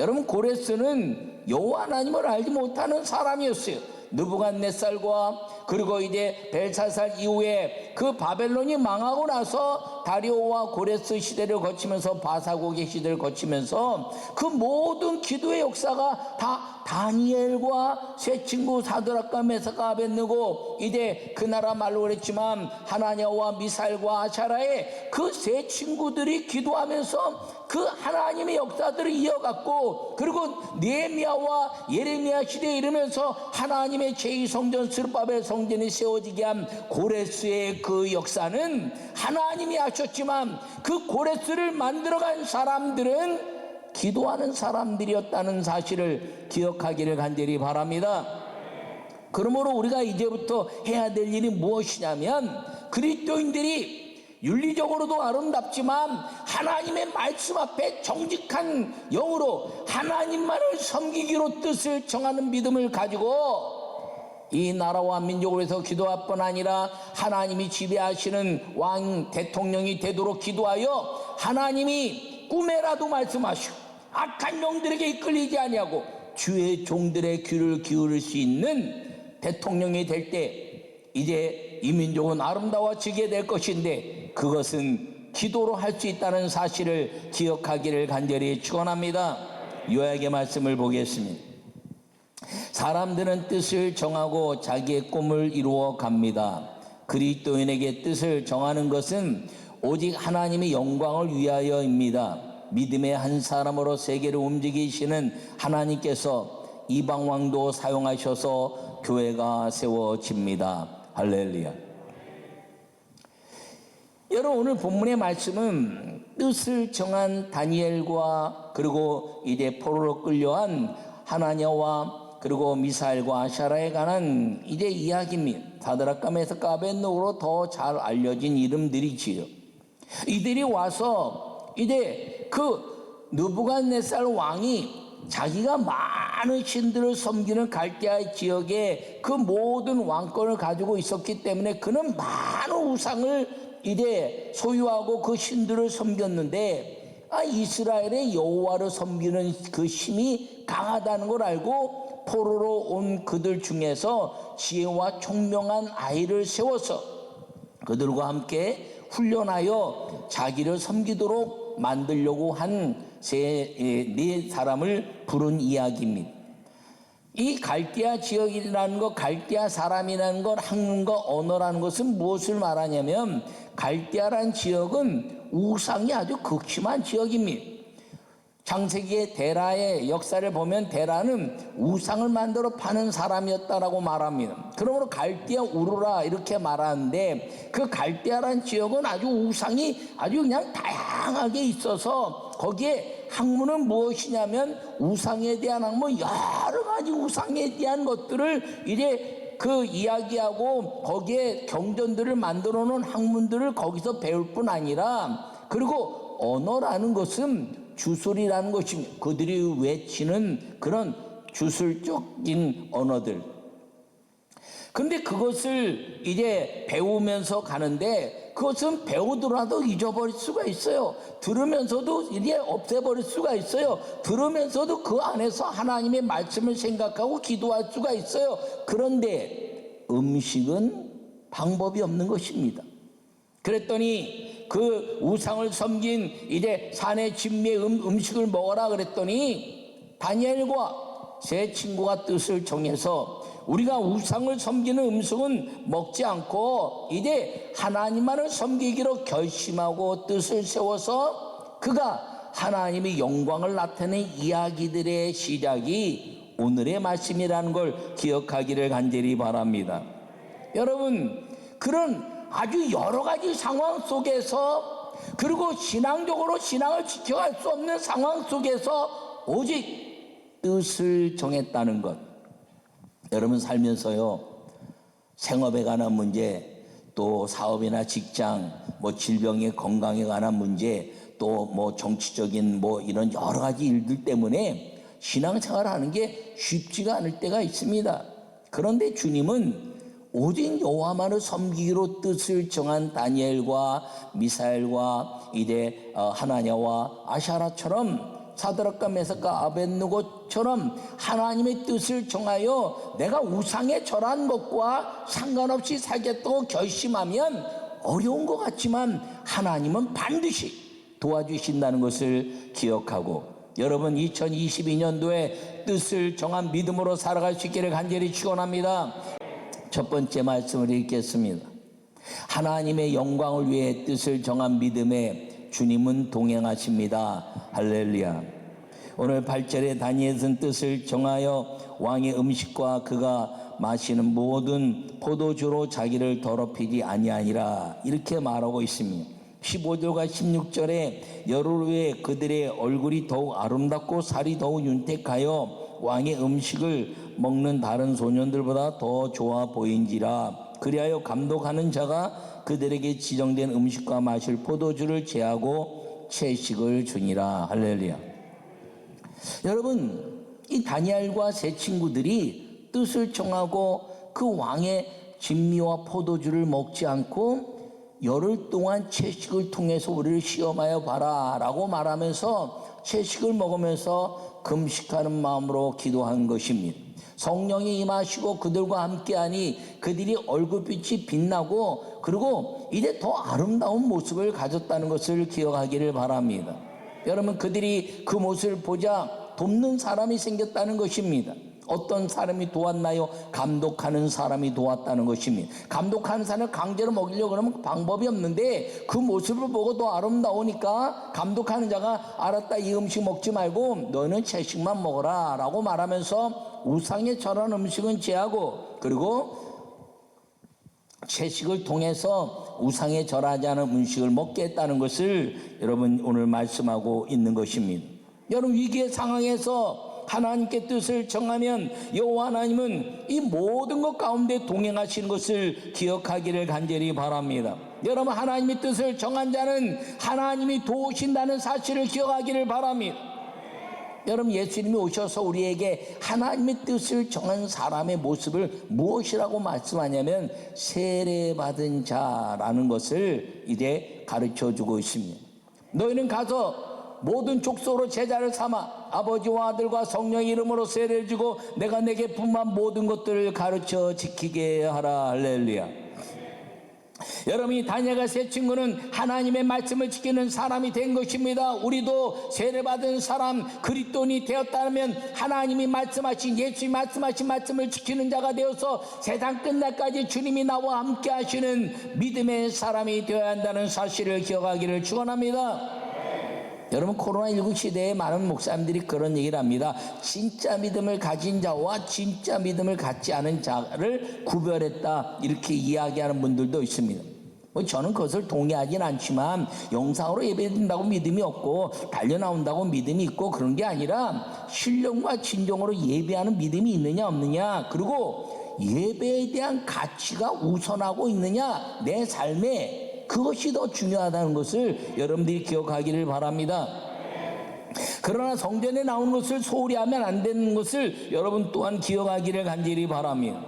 여러분 고레스는 여호와 하나님을 알지 못하는 사람이었어요. 느부갓네살과 그리고 이제 벨사살 이후에 그 바벨론이 망하고 나서 다리오와 고레스 시대를 거치면서 바사고개 시대를 거치면서 그 모든 기도의 역사가 다 다니엘과 세 친구 사드락과 메사가 아벤느고 이제 그 나라 말로 그랬지만 하나냐와 미사일과 아샤라의 그 세 친구들이 기도하면서 그 하나님의 역사들을 이어갔고 그리고 느헤미야와 예레미야 시대에 이르면서 하나님의 제2성전 스룹바벨 성전이 세워지게 한 고레스의 그 역사는 하나님이 하셨지만 그 고레스를 만들어간 사람들은 기도하는 사람들이었다는 사실을 기억하기를 간절히 바랍니다. 그러므로 우리가 이제부터 해야 될 일이 무엇이냐면 그리스도인들이 윤리적으로도 아름답지만 하나님의 말씀 앞에 정직한 영으로 하나님만을 섬기기로 뜻을 정하는 믿음을 가지고 이 나라와 민족을 위해서 기도할 뿐 아니라 하나님이 지배하시는 왕 대통령이 되도록 기도하여 하나님이 꿈에라도 말씀하시고 악한 영들에게 이끌리지 아니하고 주의 종들의 귀를 기울일 수 있는 대통령이 될 때 이제 이 민족은 아름다워지게 될 것인데 그것은 기도로 할 수 있다는 사실을 기억하기를 간절히 축원합니다. 요약의 말씀을 보겠습니다. 사람들은 뜻을 정하고 자기의 꿈을 이루어 갑니다. 그리스도인에게 뜻을 정하는 것은 오직 하나님의 영광을 위하여입니다. 믿음의 한 사람으로 세계를 움직이시는 하나님께서 이방 왕도 사용하셔서 교회가 세워집니다. 할렐루야. 여러분 오늘 본문의 말씀은 뜻을 정한 다니엘과 그리고 이제 포로로 끌려한 하나냐와 그리고 미사일과 아샤라에 관한 이제 이야기입니다. 메사카 아벤노로 더 잘 알려진 이름들이지요. 이들이 와서 이제 그 느부갓네살 왕이 자기가 많은 신들을 섬기는 갈대아 지역에 그 모든 왕권을 가지고 있었기 때문에 그는 많은 우상을 이제 소유하고 그 신들을 섬겼는데 아 이스라엘의 여호와를 섬기는 그 힘이 강하다는 걸 알고 포로로 온 그들 중에서 지혜와 총명한 아이를 세워서 그들과 함께 훈련하여 자기를 섬기도록 만들려고 한 세 네 사람을 부른 이야기입니다. 이 갈대아 지역이라는 것, 갈대아 사람이라는 것, 학문과 언어라는 것은 무엇을 말하냐면 갈대아란 지역은 우상이 아주 극심한 지역입니다. 창세기의 데라의 역사를 보면 데라는 우상을 만들어 파는 사람이었다라고 말합니다. 그러므로 갈대아 우르라 이렇게 말하는데 그 갈대아란 지역은 아주 우상이 아주 그냥 다양하게 있어서 거기에 학문은 무엇이냐면 우상에 대한 학문 여러 가지 우상에 대한 것들을 이제 그 이야기하고 거기에 경전들을 만들어 놓은 학문들을 거기서 배울 뿐 아니라 그리고 언어라는 것은 주술이라는 것입니다. 그들이 외치는 그런 주술적인 언어들. 근데 그것을 이제 배우면서 가는데 그것은 배우더라도 잊어버릴 수가 있어요. 들으면서도 이제 없애버릴 수가 있어요. 들으면서도 그 안에서 하나님의 말씀을 생각하고 기도할 수가 있어요. 그런데 음식은 방법이 없는 것입니다. 그랬더니 그 우상을 섬긴 이제 산의 진미의 음, 음식을 먹어라 그랬더니 다니엘과 세 친구가 뜻을 정해서 우리가 우상을 섬기는 음식은 먹지 않고 이제 하나님만을 섬기기로 결심하고 뜻을 세워서 그가 하나님의 영광을 나타낸 이야기들의 시작이 오늘의 말씀이라는 걸 기억하기를 간절히 바랍니다. 여러분, 그런 아주 여러 가지 상황 속에서 그리고 신앙적으로 신앙을 지켜갈 수 없는 상황 속에서 오직 뜻을 정했다는 것. 여러분 살면서요, 생업에 관한 문제, 또 사업이나 직장, 뭐 질병의 건강에 관한 문제, 또 뭐 정치적인 뭐 이런 여러 가지 일들 때문에 신앙생활 하는 게 쉽지가 않을 때가 있습니다. 그런데 주님은 오직 여호와만을 섬기기로 뜻을 정한 다니엘과 미사엘과 이제 어, 하나냐와 아샤라처럼 사드락과 메사카 아벤누고처럼 하나님의 뜻을 정하여 내가 우상에 절한 것과 상관없이 살겠다고 결심하면 어려운 것 같지만 하나님은 반드시 도와주신다는 것을 기억하고 여러분 2022년도에 뜻을 정한 믿음으로 살아갈 수 있기를 간절히 축원합니다. 첫 번째 말씀을 읽겠습니다. 하나님의 영광을 위해 뜻을 정한 믿음에 주님은 동행하십니다. 할렐루야. 오늘 8절에 다니엘은 뜻을 정하여 왕의 음식과 그가 마시는 모든 포도주로 자기를 더럽히지 아니하니라 이렇게 말하고 있습니다. 15절과 16절에 열흘 후에 그들의 얼굴이 더욱 아름답고 살이 더욱 윤택하여 왕의 음식을 먹는 다른 소년들보다 더 좋아 보인지라 그리하여 감독하는 자가 그들에게 지정된 음식과 마실 포도주를 제하고 채식을 주니라 할렐루야 여러분 이 다니엘과 세 친구들이 뜻을 정하고 그 왕의 진미와 포도주를 먹지 않고 열흘 동안 채식을 통해서 우리를 시험하여 봐라라고 말하면서 채식을 먹으면서 금식하는 마음으로 기도한 것입니다. 성령이 임하시고 그들과 함께하니 그들이 얼굴빛이 빛나고 그리고 이제 더 아름다운 모습을 가졌다는 것을 기억하기를 바랍니다. 여러분 그들이 그 모습을 보자 돕는 사람이 생겼다는 것입니다. 어떤 사람이 도왔나요? 감독하는 사람이 도왔다는 것입니다. 감독하는 사람을 강제로 먹이려고 그러면 방법이 없는데 그 모습을 보고 더 아름다우니까 감독하는 자가 알았다 이 음식 먹지 말고 너는 채식만 먹어라 라고 말하면서 우상에 절한 음식은 제하고 그리고 채식을 통해서 우상에 절하지 않은 음식을 먹게 했다는 것을 여러분 오늘 말씀하고 있는 것입니다. 여러분 위기의 상황에서 하나님께 뜻을 정하면 여호와 하나님은 이 모든 것 가운데 동행하시는 것을 기억하기를 간절히 바랍니다. 여러분 하나님의 뜻을 정한 자는 하나님이 도우신다는 사실을 기억하기를 바랍니다. 여러분 예수님이 오셔서 우리에게 하나님의 뜻을 정한 사람의 모습을 무엇이라고 말씀하냐면 세례받은 자라는 것을 이제 가르쳐 주고 있습니다. 너희는 가서 모든 족속으로 제자를 삼아 아버지와 아들과 성령의 이름으로 세례를 주고 내가 내게 분만 모든 것들을 가르쳐 지키게 하라 할렐루야. 여러분이 다니엘과 세 친구는 하나님의 말씀을 지키는 사람이 된 것입니다. 우리도 세례받은 사람 그리스도인이 되었다면 하나님이 말씀하신 예수님 말씀하신 말씀을 지키는 자가 되어서 세상 끝날까지 주님이 나와 함께 하시는 믿음의 사람이 되어야 한다는 사실을 기억하기를 축원합니다. 여러분 코로나19 시대에 많은 목사님들이 그런 얘기를 합니다. 진짜 믿음을 가진 자와 진짜 믿음을 갖지 않은 자를 구별했다 이렇게 이야기하는 분들도 있습니다. 뭐 저는 그것을 동의하진 않지만 영상으로 예배드린다고 믿음이 없고 달려 나온다고 믿음이 있고 그런 게 아니라 신령과 진정으로 예배하는 믿음이 있느냐 없느냐 그리고 예배에 대한 가치가 우선하고 있느냐 내 삶에 그것이 더 중요하다는 것을 여러분들이 기억하기를 바랍니다. 그러나 성전에 나오는 것을 소홀히 하면 안 되는 것을 여러분 또한 기억하기를 간절히 바랍니다.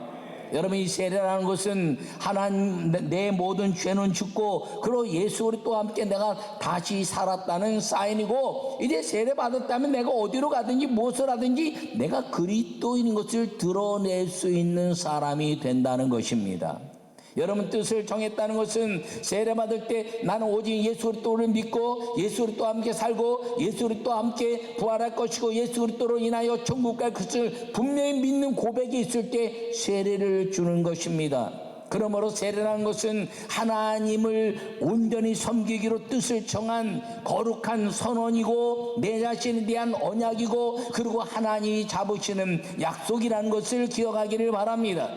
여러분 이 세례라는 것은 하나님 내 모든 죄는 죽고 그리고 예수 그리스도와 함께 내가 다시 살았다는 사인이고 이제 세례 받았다면 내가 어디로 가든지 무엇을 하든지 내가 그리스도인 것을 드러낼 수 있는 사람이 된다는 것입니다. 여러분 뜻을 정했다는 것은 세례 받을 때 나는 오직 예수 그리스도를 믿고 예수 그리스도와 함께 살고 예수 그리스도와 함께 부활할 것이고 예수 그리스도로 인하여 천국 갈 것을 분명히 믿는 고백이 있을 때 세례를 주는 것입니다. 그러므로 세례라는 것은 하나님을 온전히 섬기기로 뜻을 정한 거룩한 선언이고 내 자신에 대한 언약이고 그리고 하나님이 잡으시는 약속이라는 것을 기억하기를 바랍니다.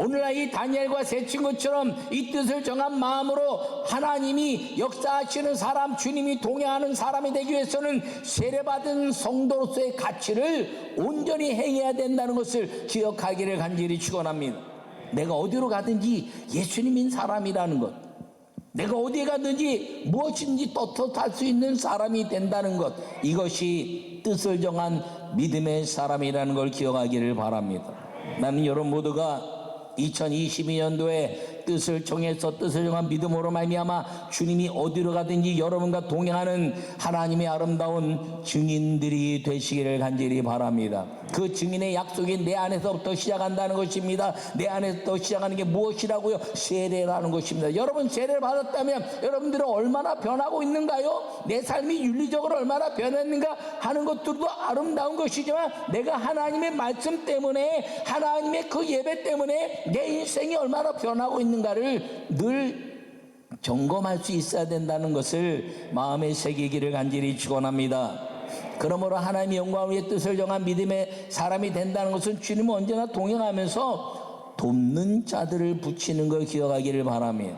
오늘날 이 다니엘과 세 친구처럼 이 뜻을 정한 마음으로 하나님이 역사하시는 사람, 주님이 동행하는 사람이 되기 위해서는 세례받은 성도로서의 가치를 온전히 행해야 된다는 것을 기억하기를 간절히 축원합니다. 내가 어디로 가든지 예수님인 사람이라는 것. 내가 어디에 가든지 무엇인지 떳떳할 수 있는 사람이 된다는 것. 이것이 뜻을 정한 믿음의 사람이라는 걸 기억하기를 바랍니다. 나는 여러분 모두가 2022년도에 뜻을 정해서 뜻을 정한 믿음으로 말미암아 주님이 어디로 가든지 여러분과 동행하는 하나님의 아름다운 증인들이 되시기를 간절히 바랍니다. 그 증인의 약속이 내 안에서부터 시작한다는 것입니다. 내 안에서부터 시작하는 게 무엇이라고요? 세례라는 것입니다. 여러분 세례를 받았다면 여러분들은 얼마나 변하고 있는가요? 내 삶이 윤리적으로 얼마나 변했는가 하는 것들도 아름다운 것이지만 내가 하나님의 말씀 때문에 하나님의 그 예배 때문에 내 인생이 얼마나 변하고 있는가 를 늘 점검할 수 있어야 된다는 것을 마음에 새기기를 간절히 축원합니다. 그러므로 하나님의 위해 뜻을 정한 믿음의 사람이 된다는 것은 주님은 언제나 동행하면서 돕는 자들을 붙이는 걸 기억하기를 바랍니다.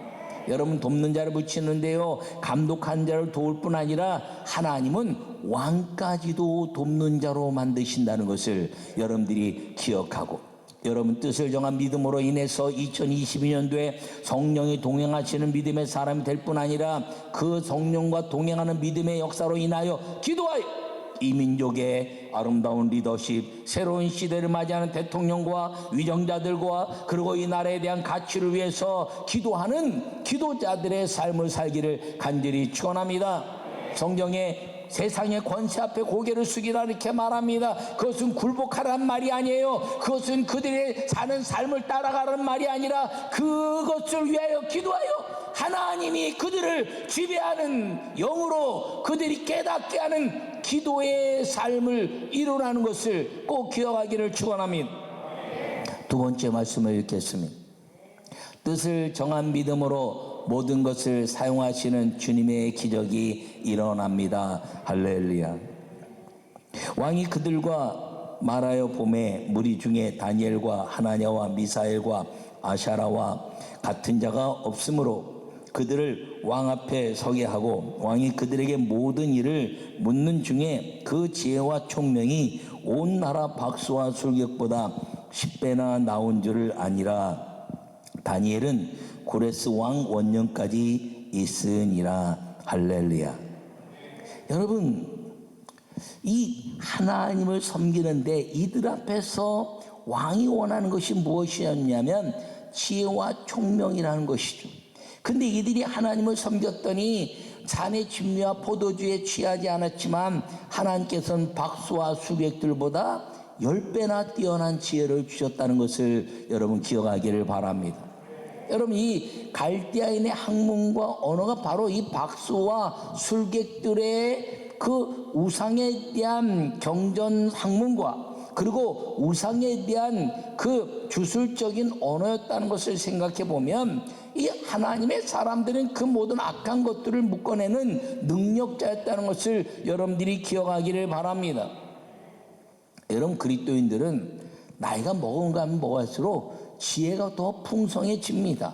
여러분 돕는 자를 붙이는데요 감독한 자를 도울 뿐 아니라 하나님은 왕까지도 돕는 자로 만드신다는 것을 여러분들이 기억하고 여러분 뜻을 정한 믿음으로 인해서 2022년도에 성령이 동행하시는 믿음의 사람이 될 뿐 아니라 그 성령과 동행하는 믿음의 역사로 인하여 기도하여 이 민족의 아름다운 리더십, 새로운 시대를 맞이하는 대통령과 위정자들과 그리고 이 나라에 대한 가치를 위해서 기도하는 기도자들의 삶을 살기를 간절히 축원합니다. 성경에 세상의 권세 앞에 고개를 숙이라 이렇게 말합니다. 그것은 굴복하라는 말이 아니에요. 그것은 그들의 사는 삶을 따라가라는 말이 아니라 그것을 위하여 기도하여 하나님이 그들을 지배하는 영으로 그들이 깨닫게 하는 기도의 삶을 이루라는 것을 꼭 기억하기를 축원합니다. 두 번째 말씀을 읽겠습니다. 뜻을 정한 믿음으로 모든 것을 사용하시는 주님의 기적이 일어납니다. 할렐루야. 왕이 그들과 말하여 봄에 무리 중에 다니엘과 하나냐와 미사엘과 아샤라와 같은 자가 없으므로 그들을 왕 앞에 서게 하고 왕이 그들에게 모든 일을 묻는 중에 그 지혜와 총명이 온 나라 박수와 술객보다 10배나 나온 줄을 아니라 다니엘은 고레스 왕 원년까지 있으니라 할렐루야. 여러분 이 하나님을 섬기는데 이들 앞에서 왕이 원하는 것이 무엇이었냐면 지혜와 총명이라는 것이죠. 근데 이들이 하나님을 섬겼더니 잔의 진미와 포도주에 취하지 않았지만 하나님께서는 박수와 수백들보다 열 배나 뛰어난 지혜를 주셨다는 것을 여러분 기억하기를 바랍니다. 여러분 이 갈대아인의 학문과 언어가 바로 이 박수와 술객들의 그 우상에 대한 경전 학문과 그리고 우상에 대한 그 주술적인 언어였다는 것을 생각해 보면 이 하나님의 사람들은 그 모든 악한 것들을 묶어내는 능력자였다는 것을 여러분들이 기억하기를 바랍니다. 여러분 그리스도인들은 나이가 먹은 가면 먹을수록 지혜가 더 풍성해집니다.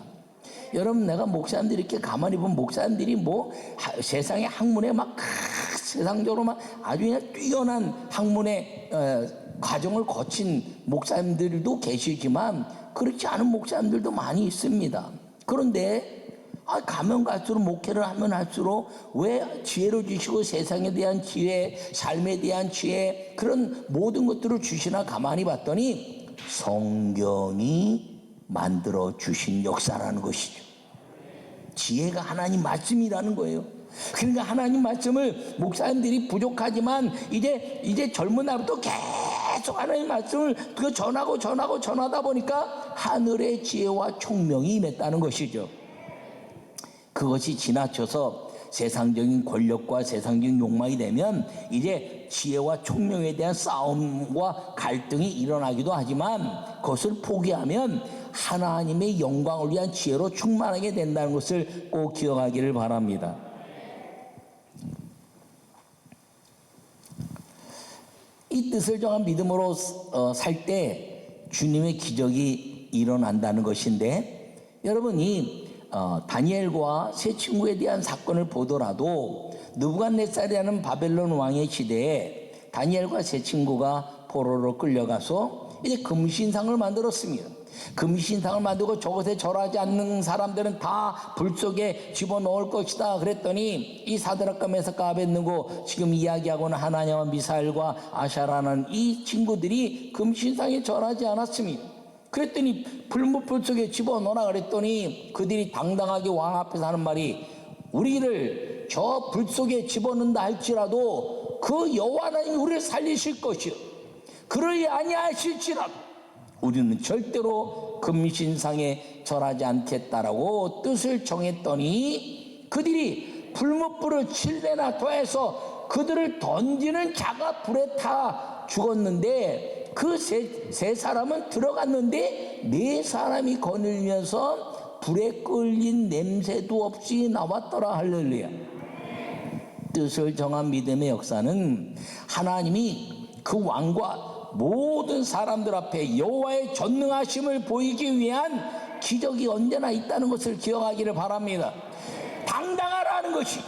여러분 내가 목사님들이 이렇게 가만히 보면 목사님들이 뭐 하- 세상의 학문에 막 크- 세상적으로 막 아주 그냥 뛰어난 학문의 어, 과정을 거친 목사님들도 계시지만 그렇지 않은 목사님들도 많이 있습니다. 그런데 아, 가면 갈수록 목회를 하면 할수록 왜 지혜를 주시고 세상에 대한 지혜, 삶에 대한 지혜 그런 모든 것들을 주시나 가만히 봤더니 성경이 만들어 주신 역사라는 것이죠. 지혜가 하나님 말씀이라는 거예요. 그러니까 하나님 말씀을 목사님들이 부족하지만 이제 이제 젊은 날부터 계속 하나님 말씀을 그 전하고 전하고 전하다 보니까 하늘의 지혜와 총명이 임했다는 것이죠. 그것이 지나쳐서 세상적인 권력과 세상적인 욕망이 되면 이제 지혜와 총명에 대한 싸움과 갈등이 일어나기도 하지만 그것을 포기하면 하나님의 영광을 위한 지혜로 충만하게 된다는 것을 꼭 기억하기를 바랍니다. 이 뜻을 정한 믿음으로 어, 살때 주님의 기적이 일어난다는 것인데 여러분이 어, 다니엘과 세 친구에 대한 사건을 보더라도 느부갓네살이라는 바벨론 왕의 시대에 다니엘과 세 친구가 포로로 끌려가서 이제 금신상을 만들었습니다. 금신상을 만들고 저것에 절하지 않는 사람들은 다 불 속에 집어넣을 것이다 그랬더니 이 사드락과 메사카 아벤느고 지금 이야기하고는 하나님과 미사엘과 아샤라는 이 친구들이 금신상에 절하지 않았습니다. 그랬더니 불무불 속에 집어넣어라 그랬더니 그들이 당당하게 왕 앞에서 하는 말이 우리를 저 불 속에 집어넣는다 할지라도 그 여호와 하나님이 우리를 살리실 것이요. 그러지 아니하실지라도 우리는 절대로 금신상에 절하지 않겠다라고 뜻을 정했더니 그들이 불못불을 칠배나 더해서 그들을 던지는 자가 불에 타 죽었는데 그세 세 사람은 들어갔는데 네 사람이 거닐면서 불에 끌린 냄새도 없이 나왔더라 할렐루야. 뜻을 정한 믿음의 역사는 하나님이 그 왕과 모든 사람들 앞에 여호와의 전능하심을 보이기 위한 기적이 언제나 있다는 것을 기억하기를 바랍니다. 당당하라는 것이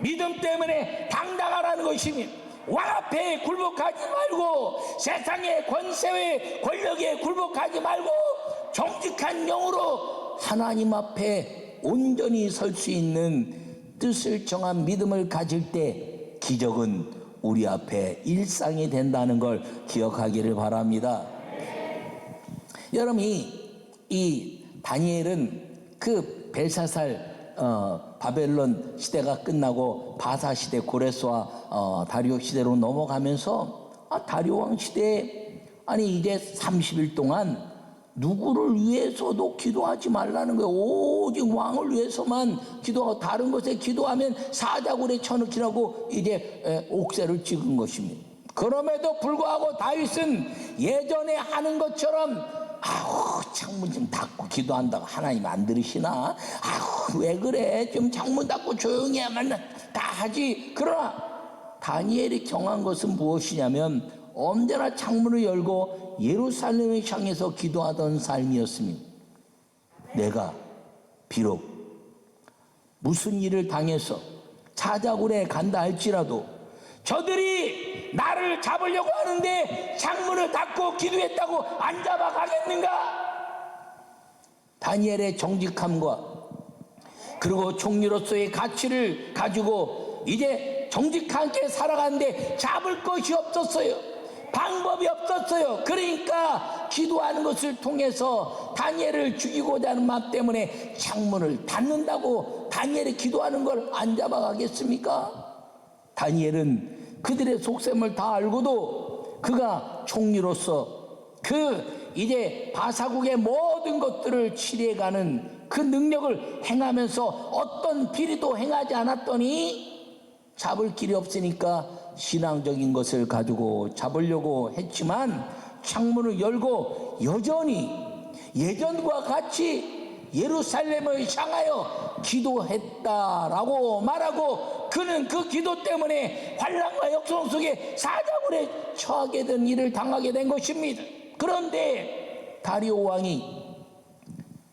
믿음 때문에 당당하라는 것이니 왕 앞에 굴복하지 말고 세상의 권세의 권력에 굴복하지 말고 정직한 영으로 하나님 앞에 온전히 설 수 있는 뜻을 정한 믿음을 가질 때 기적은 우리 앞에 일상이 된다는 걸 기억하기를 바랍니다. 여러분 이 이 다니엘은 그 벨사살 어, 바벨론 시대가 끝나고 바사 시대 고레스와 어, 다리오 시대로 넘어가면서 아, 다리오 왕 시대에 아니 이제 30일 동안 누구를 위해서도 기도하지 말라는 거예요. 오직 왕을 위해서만 기도하고 다른 것에 기도하면 사자굴에 쳐넣기라고 이제 에, 옥새를 찍은 것입니다. 그럼에도 불구하고 다윗은 예전에 하는 것처럼 아우 창문 좀 닫고 기도한다고 하나님 안 들으시나? 아우 왜 그래? 좀 창문 닫고 조용히 하면 다 하지. 그러나 다니엘이 정한 것은 무엇이냐면 언제나 창문을 열고 예루살렘을 향해서 기도하던 삶이었습니다. 내가 비록 무슨 일을 당해서 사자굴에 간다 할지라도 저들이 나를 잡으려고 하는데 창문을 닫고 기도했다고 안 잡아가겠는가? 다니엘의 정직함과 그리고 총리로서의 가치를 가지고 이제 정직하게 살아가는데 잡을 것이 없었어요. 방법이 없었어요. 그러니까 기도하는 것을 통해서 다니엘을 죽이고자 하는 마음 때문에 창문을 닫는다고 다니엘이 기도하는 걸 안 잡아가겠습니까? 다니엘은 그들의 속셈을 다 알고도 그가 총리로서 그 이제 바사국의 모든 것들을 치료해가는 그 능력을 행하면서 어떤 비리도 행하지 않았더니 잡을 길이 없으니까 신앙적인 것을 가지고 잡으려고 했지만 창문을 열고 여전히 예전과 같이 예루살렘을 향하여 기도했다라고 말하고 그는 그 기도 때문에 환란과 역성 속에 사자굴에 처하게 된 일을 당하게 된 것입니다. 그런데 다리오 왕이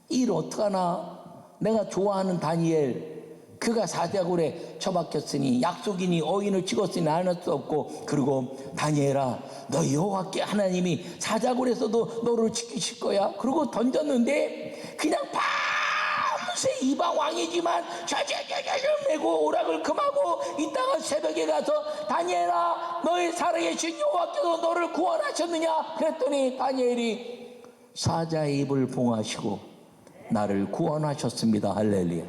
일 어떡하나 내가 좋아하는 다니엘 그가 사자굴에 처박혔으니 약속이니 어인을 찍었으니 나눌 수 없고 그리고 다니엘아 너 여호와께 하나님이 사자굴에서도 너를 지키실 거야 그리고 던졌는데 그냥 밤 새 이방 왕이지만 저저저저 메고 오락을 금하고 이따가 새벽에 가서 다니엘아 너의 살아계신 여호와께서 너를 구원하셨느냐? 그랬더니 다니엘이 사자의 입을 봉하시고 나를 구원하셨습니다. 할렐루야.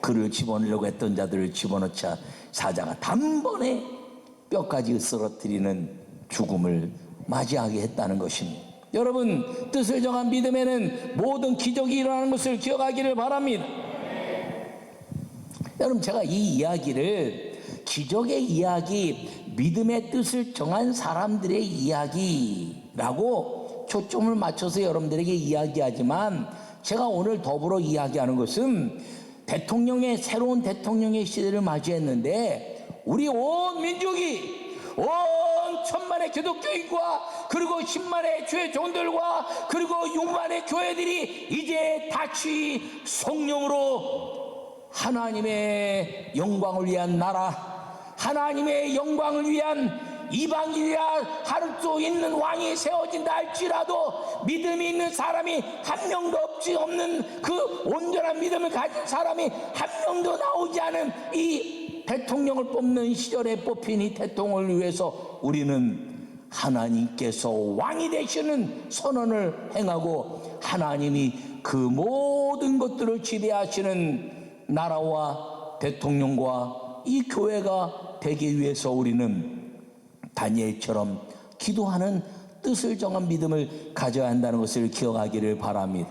그를 집어넣으려고 했던 자들을 집어넣자 사자가 단번에 뼈까지 쓰러뜨리는 죽음을 맞이하게 했다는 것입니다. 여러분 뜻을 정한 믿음에는 모든 기적이 일어나는 것을 기억하기를 바랍니다. 여러분 제가 이 이야기를 기적의 이야기, 믿음의 뜻을 정한 사람들의 이야기라고 초점을 맞춰서 여러분들에게 이야기하지만 제가 오늘 더불어 이야기하는 것은 대통령의 새로운 대통령의 시대를 맞이했는데 우리 온 민족이 온 천만의 기독교인과 그리고 십만의 교회 종들과 그리고 육만의 교회들이 이제 다시 성령으로 하나님의 영광을 위한 나라 하나님의 영광을 위한 이방인이라 할 수 있는 왕이 세워진다 할지라도 믿음이 있는 사람이 한 명도 없지 없는 그 온전한 믿음을 가진 사람이 한 명도 나오지 않은 이 대통령을 뽑는 시절에 뽑힌 이 대통령을 위해서 우리는 하나님께서 왕이 되시는 선언을 행하고 하나님이 그 모든 것들을 지배하시는 나라와 대통령과 이 교회가 되기 위해서 우리는 다니엘처럼 기도하는 뜻을 정한 믿음을 가져야 한다는 것을 기억하기를 바랍니다.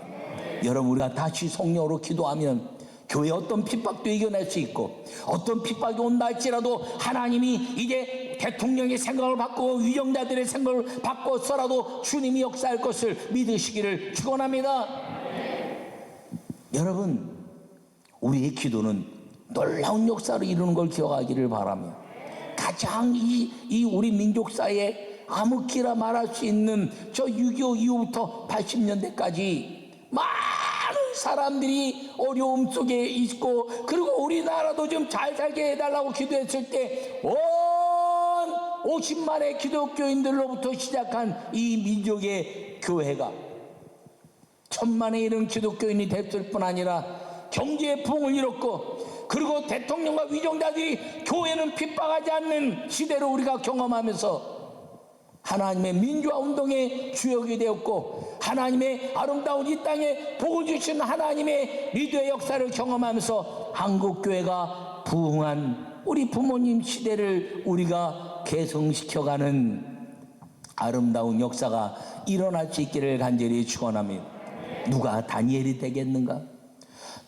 여러분 우리가 다시 성령으로 기도하면 교회 어떤 핍박도 이겨낼 수 있고 어떤 핍박이 온다 할지라도 하나님이 이제 대통령의 생각을 바꾸고 위정자들의 생각을 바꿔서라도 주님이 역사할 것을 믿으시기를 축원합니다. 여러분 우리의 기도는 놀라운 역사를 이루는 걸 기억하기를 바랍니다. 가장 이, 이 우리 민족사에 암흑기라 말할 수 있는 저 6.25 이후부터 80년대까지 많은 사람들이 어려움 속에 있고 그리고 우리나라도 좀 잘 살게 해달라고 기도했을 때 온 50만의 기독교인들로부터 시작한 이 민족의 교회가 천만에 이른 기독교인이 됐을 뿐 아니라 경제의 부흥을 이뤘고 그리고 대통령과 위정자들이 교회는 핍박하지 않는 시대를 우리가 경험하면서 하나님의 민주화 운동의 주역이 되었고 하나님의 아름다운 이 땅에 복을 주신 하나님의 리더의 역사를 경험하면서 한국 교회가 부흥한 우리 부모님 시대를 우리가 개성시켜가는 아름다운 역사가 일어날 수 있기를 간절히 축원합니다. 누가 다니엘이 되겠는가?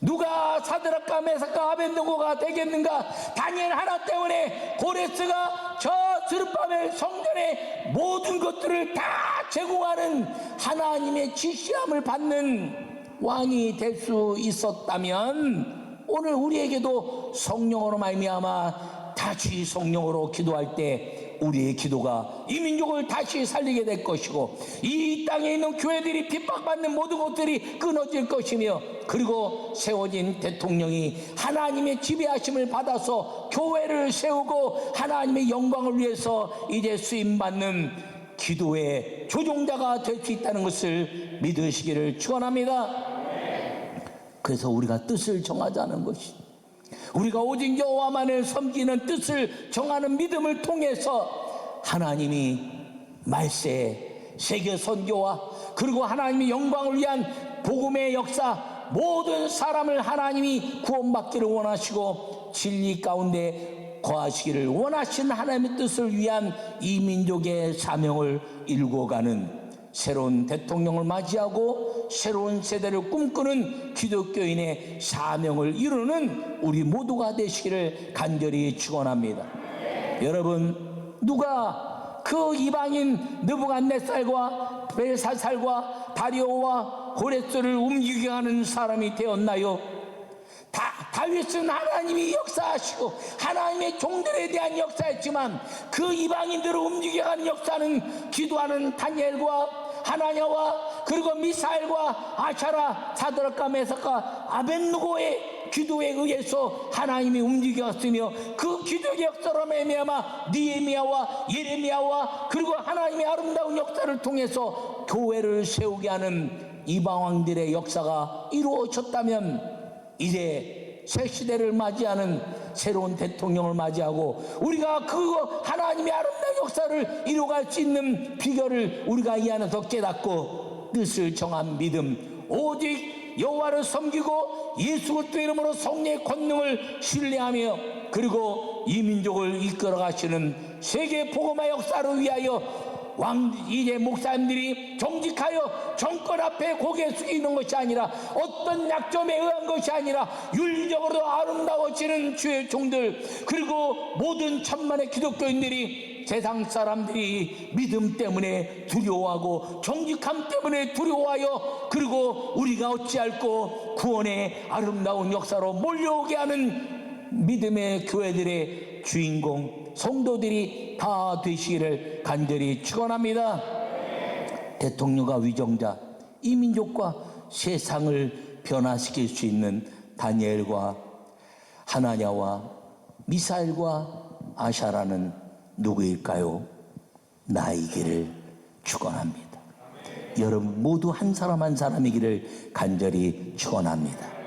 누가 사드락과 메사카 아벤누고가 되겠는가? 다니엘 하나 때문에 고레스가 저 스룹바벨 성전의 모든 것들을 다 제공하는 하나님의 지시함을 받는 왕이 될 수 있었다면 오늘 우리에게도 성령으로 말미암아 다시 성령으로 기도할 때 우리의 기도가 이 민족을 다시 살리게 될 것이고 이 땅에 있는 교회들이 핍박받는 모든 것들이 끊어질 것이며 그리고 세워진 대통령이 하나님의 지배하심을 받아서 교회를 세우고 하나님의 영광을 위해서 이제 쓰임받는 기도의 조종자가 될 수 있다는 것을 믿으시기를 축원합니다. 그래서 우리가 뜻을 정하자는 것이 우리가 오직 여호와만을 섬기는 뜻을 정하는 믿음을 통해서 하나님이 말세 세계 선교와 그리고 하나님의 영광을 위한 복음의 역사 모든 사람을 하나님이 구원받기를 원하시고 진리 가운데 거하시기를 원하시는 하나님의 뜻을 위한 이 민족의 사명을 일궈가는 새로운 대통령을 맞이하고 새로운 세대를 꿈꾸는 기독교인의 사명을 이루는 우리 모두가 되시기를 간절히 축원합니다. 여러분 누가 그 이방인 느부갓네살과 벨사살과 다리오와 고레스를 움직이게 하는 사람이 되었나요? 다, 다윗은 하나님이 역사하시고 하나님의 종들에 대한 역사였지만 그 이방인들을 움직여가는 역사는 기도하는 다니엘과 하나냐와 그리고 미사엘과 아샤라 사드락과 메사카 아벤누고의 기도에 의해서 하나님이 움직였으며 그 기도의 역사로 말미암아 니에미야와 예레미야와 그리고 하나님의 아름다운 역사를 통해서 교회를 세우게 하는 이방 왕들의 역사가 이루어졌다면 이제 새 시대를 맞이하는 새로운 대통령을 맞이하고 우리가 그 하나님의 아름다운 역사를 이루어갈 수 있는 비결을 우리가 이 안에서 깨닫고 뜻을 정한 믿음 오직 여호와를 섬기고 예수 그리스도 이름으로 성령의 권능을 신뢰하며 그리고 이 민족을 이끌어 가시는 세계 복음화 역사를 위하여 왕 이제 목사님들이 정직하여 정권 앞에 고개 숙이는 것이 아니라 어떤 약점에 의한 것이 아니라 윤리적으로 아름다워지는 주의 종들 그리고 모든 천만의 기독교인들이 세상 사람들이 믿음 때문에 두려워하고 정직함 때문에 두려워하여 그리고 우리가 어찌할꼬 구원의 아름다운 역사로 몰려오게 하는 믿음의 교회들의 주인공 성도들이 다 되시기를 간절히 축원합니다. 대통령과 위정자 이 민족과 세상을 변화시킬 수 있는 다니엘과 하나냐와 미사일과 아샤라는 누구일까요? 나이기를 축원합니다. 여러분 모두 한 사람 한 사람이기를 간절히 축원합니다.